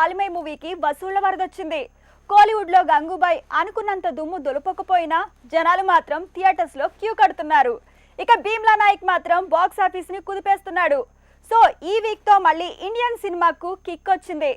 వాలిమై మూవీకి వసూళ్ళ వరదొచ్చింది. కోలీవుడ్లో గంగూబాయ్ అనుకున్నంత దుమ్ము దులపకపోయినా జనాలు మాత్రం థియేటర్స్లో క్యూ కడుతున్నారు. ఇక భీమ్లా నాయక్ మాత్రం బాక్స్ ఆఫీస్ని కుదిపేస్తున్నాడు. సో ఈ వీక్తో మళ్ళీ ఇండియన్ సినిమాకు కిక్ వచ్చింది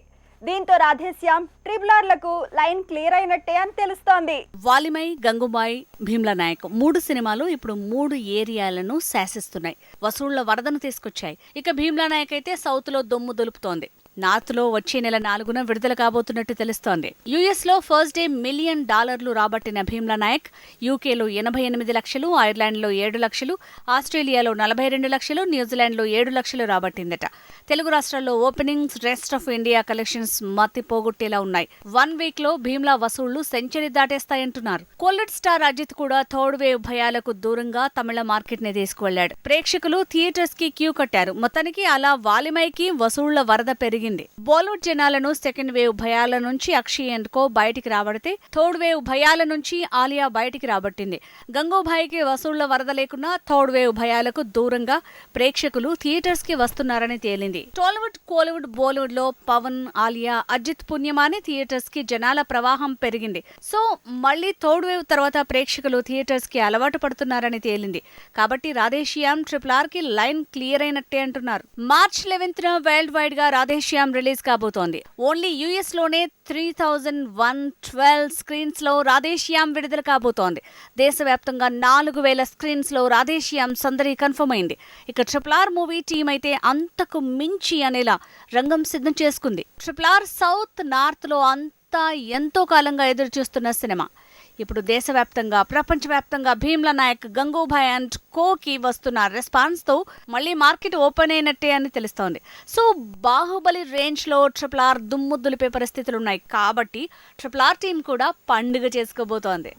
దీంతో రాధేశ్యామ్ ట్రిబులర్లకు లైన్ క్లియర్ అయినట్టే అని తెలుస్తోంది. వాలిమై గంగుబాయ్ భీమ్లా నాయక్ మూడు సినిమాలు ఇప్పుడు మూడు ఏరియాలను శాసిస్తున్నాయి. వసూళ్ళ వరదను తీసుకొచ్చాయి. ఇక భీమ్లా నాయక్ అయితే సౌత్లో దొమ్ము దులుపుతోంది. నార్త్లో వచ్చే నెల నాలుగున విడుదల కాబోతున్నట్టు తెలుస్తోంది. యుఎస్లో ఫస్ట్ డే మిలియన్ డాలర్లు రాబట్టిన భీమ్లా నాయక్ యూకేలో ఎనభై ఎనిమిది లక్షలు ఐర్లాండ్లో ఏడు లక్షలు ఆస్ట్రేలియాలో నలభై రెండు లక్షలు న్యూజిలాండ్లో ఏడు లక్షలు రాబట్టిందట. తెలుగు రాష్ట్రాల్లో openings rest of India collections మత్తి పోగొట్టేలా ఉన్నాయి. వన్ వీక్లో భీమ్లా వసూళ్ళు సెంచరీ దాటేస్తాయంటున్నారు. కోల్డ్ స్టార్ అజిత్ కూడా థర్డ్ వేవ్ భయాలకు దూరంగా తమిళ మార్కెట్ని తీసుకువెళ్ళాడు ప్రేక్షకులు థియేటర్స్కి క్యూ కట్టారు. మొత్తానికి అలా వాలిమైకి వసూళ్ళ వరద పెరిగి జరిగింది. బాలీవుడ్ జనాలను సెకండ్ వేవ్ భయాల నుంచి అక్షయ్ అండ్ కో బయటికి రాబడితే థర్డ్ వేవ్ భయాల నుంచి ఆలియా బయటికి రాబట్టింది. గంగోభాయికి వసూళ్ళ వరద లేకున్నా థర్డ్ వేవ్ భయాలకు దూరంగా ప్రేక్షకులు థియేటర్స్కి వస్తున్నారని తేలింది. టాలీవుడ్ కోలీవుడ్ బాలీవుడ్లో పవన్ ఆలియా అజిత్ పుణ్యమాని థియేటర్స్కి జనాల ప్రవాహం పెరిగింది. సో మళ్ళీ థర్డ్ వేవ్ తర్వాత ప్రేక్షకులు థియేటర్స్కి అలవాటు పడుతున్నారని తేలింది. కాబట్టి రాధేశ్యామ్ ట్రిపుల్ ఆర్కి లైన్ క్లియర్ అయినట్టే అంటున్నారు. మార్చ్ లెవెన్త్ న వరల్డ్ వైడ్గా రాధేశ్యామ్ రిలీజ్ కాబోతోంది. ఓన్లీ యుఎస్లోనే త్రీ థౌజండ్ వన్ ట్వెల్వ్ స్క్రీన్స్లో రాధేశ్యామ్ విడుదల కాబోతోంది. దేశవ్యాప్తంగా నాలుగు వేల స్క్రీన్స్లో రాధేశ్యామ్ సందడి కన్ఫర్మ్ అయింది. ఇక ట్రిపుల్ ఆర్ మూవీ టీం అయితే అంతకు మించి అనేలా రంగం సిద్ధం చేసుకుంది. ట్రిపుల్ ఆర్ సౌత్ నార్త్లో అంతా ఎంతో కాలంగా ఎదురు చూస్తున్న సినిమా. ఇప్పుడు దేశవ్యాప్తంగా ప్రపంచవ్యాప్తంగా భీమ్ల నాయక్ గంగూభాయ్ అండ్ కోకి వస్తున్న రెస్పాన్స్తో మళ్ళీ మార్కెట్ ఓపెన్ అయినట్టే అని తెలుస్తోంది. సో బాహుబలి రేంజ్లో ట్రిపుల్ ఆర్ దుమ్ముద్దులిపే పరిస్థితులు ఉన్నాయి కాబట్టి ట్రిపుల్ ఆర్ టీం కూడా పండుగ చేసుకోబోతోంది.